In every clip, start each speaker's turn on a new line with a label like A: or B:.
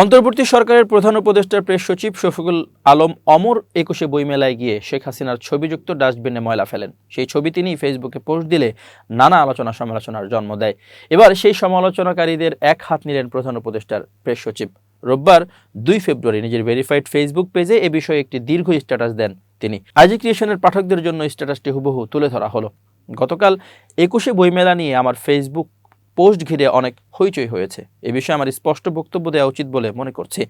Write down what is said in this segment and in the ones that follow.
A: অন্তর্বর্তী সরকারের প্রধান উপদেষ্টার প্রেস সচিব শফিকুল আলম অমর একুশে বইমেলায় গিয়ে শেখ হাসিনার ছবিযুক্ত ডাস্টবিনে ময়লা ফেলেন। সেই ছবি তিনি ফেসবুকে পোস্ট দিলে নানা আলোচনা সমালোচনার জন্ম দেয়। এবার সেই সমালোচনাকারীদের এক হাত নিলেন প্রধান উপদেষ্টার প্রেস সচিব। রোববার দুই ফেব্রুয়ারি নিজের ভেরিফাইড ফেসবুক পেজে এ বিষয়ে একটি দীর্ঘ স্ট্যাটাস দেন তিনি। আইজি ক্রিয়েশনের পাঠকদের জন্য স্ট্যাটাসটি হুবহু তুলে ধরা হলো। গতকাল একুশে বইমেলা নিয়ে আমার ফেসবুক পোস্ট ঘিরে অনেক হইচই হয়েছে। এ বিষয়ে আমার স্পষ্ট বক্তব্য দেওয়া উচিত বলে মনে করছি।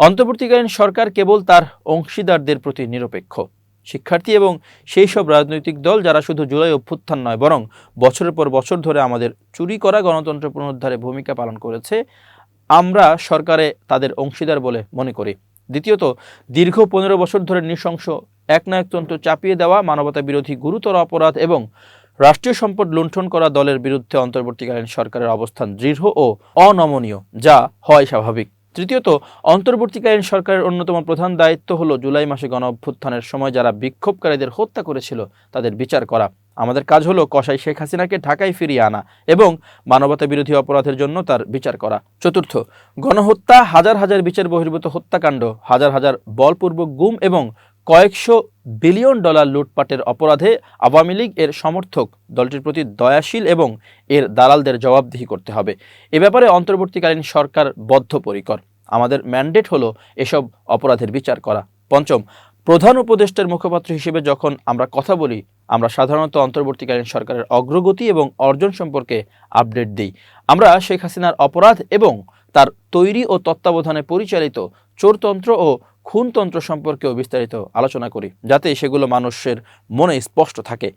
A: অন্তর্বর্তীকালীন সরকার কেবল তার অংশীদারদের প্রতি নিরপেক্ষ। শিক্ষার্থী এবং সেই সব রাজনৈতিক দল যারা শুধু জুলাই অভ্যুত্থান নয়, বরং বছরের পর বছর ধরে আমাদের চুরি করা গণতন্ত্র পুনরুদ্ধারে ভূমিকা পালন করেছে, আমরা সরকারে তাদের অংশীদার বলে মনে করি। দ্বিতীয়ত, দীর্ঘ পনেরো বছর ধরে নৃশংস একনায়কতন্ত্র চাপিয়ে দেওয়া মানবতা বিরোধী গুরুতর অপরাধ এবং রাষ্ট্রীয় সম্পদ লুণ্ঠন করা দলের বিরুদ্ধে অন্তর্বর্তীকালীন সরকারের অবস্থান দৃঢ় ও অনমনীয়, যা হয় স্বাভাবিক। তৃতীয়ত, অন্তর্বর্তীকালীন সরকারের অন্যতম প্রধান দায়িত্ব হলো জুলাই মাসে গণ অভ্যুত্থানের সময় যারা বিক্ষোভকারীদের হত্যা করেছিল, তাদের বিচার করা। আমাদের কাজ হলো কসাই শেখ হাসিনাকে ঢাকায় ফিরিয়ে আনা এবং মানবতা বিরোধী অপরাধের জন্য তার বিচার করা। চতুর্থ, গণহত্যা, হাজার হাজার বিচার বহির্ভূত হত্যাকাণ্ড, হাজার হাজার বলপূর্বক গুম এবং কয়েকশো বিলিয়ন ডলার লুটপাটের অপরাধে আওয়ামী লীগ এর সমর্থক দলটির প্রতি দয়াশীল এবং এর দালালদের জবাবদিহি করতে হবে। এ ব্যাপারে অন্তর্বর্তীকালীন সরকার বদ্ধপরিকর। আমাদের ম্যান্ডেট হলো এসব অপরাধের বিচার করা। পঞ্চম, প্রধান উপদেষ্টার মুখপাত্র হিসেবে যখন আমরা কথা বলি, আমরা সাধারণত অন্তর্বর্তীকালীন সরকারের অগ্রগতি এবং অর্জন সম্পর্কে আপডেট দিই। আমরা শেখ হাসিনার অপরাধ এবং তার তৈরি ও তত্ত্বাবধানে পরিচালিত চোরতন্ত্র ও খুনতন্ত্র সম্পর্কেও বিস্তারিত আলোচনা করি, যাতে সেগুলো মানুষের মনে স্পষ্ট থাকে।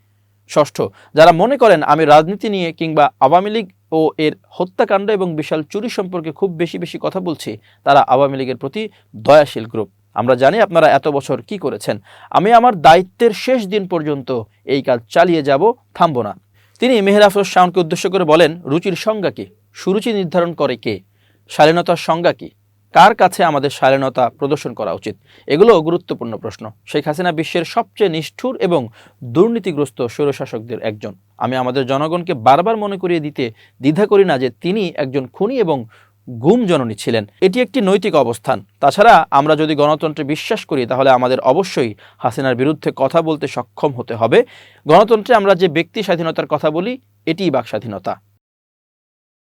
A: ষষ্ঠ, যারা মনে করেন আমি রাজনীতি নিয়ে কিংবা আওয়ামী লীগ ও এর হত্যাকাণ্ড এবং বিশাল চুরি সম্পর্কে খুব বেশি বেশি কথা বলছি, তারা আওয়ামী লীগের প্রতি দয়াশীল গ্রুপ আমরা জানি আপনারা এত বছর কি করেছেন। আমি আমার দায়িত্বের শেষ দিন পর্যন্ত এই কাজ চালিয়ে যাব, থামব না। তিনি মেহের আফরোজ শাওনকে উদ্দেশ্য করে বলেন, রুচির সংজ্ঞা কি? সুরুচি নির্ধারণ করে কে? শালীনতার সংজ্ঞা কি? কার কাছে আমাদের শালীনতা প্রদর্শন করা উচিত? এগুলো গুরুত্বপূর্ণ প্রশ্ন। শেখ হাসিনা বিশ্বের সবচেয়ে নিষ্ঠুর এবং দুর্নীতিগ্রস্ত স্বৈরশাসকদের একজন। আমি আমাদের জনগণকে বারবার মনে করিয়ে দিতে দ্বিধা করি না যে তিনি একজন খুনি এবং গুম জননী ছিলেন। এটি একটি নৈতিক অবস্থান। তাছাড়া আমরা যদি গণতন্ত্রে বিশ্বাস করি, তাহলে আমাদের অবশ্যই হাসিনার বিরুদ্ধে কথা বলতে সক্ষম হতে হবে। গণতন্ত্রে আমরা যে ব্যক্তি স্বাধীনতার কথা বলি, এটিই বাক স্বাধীনতা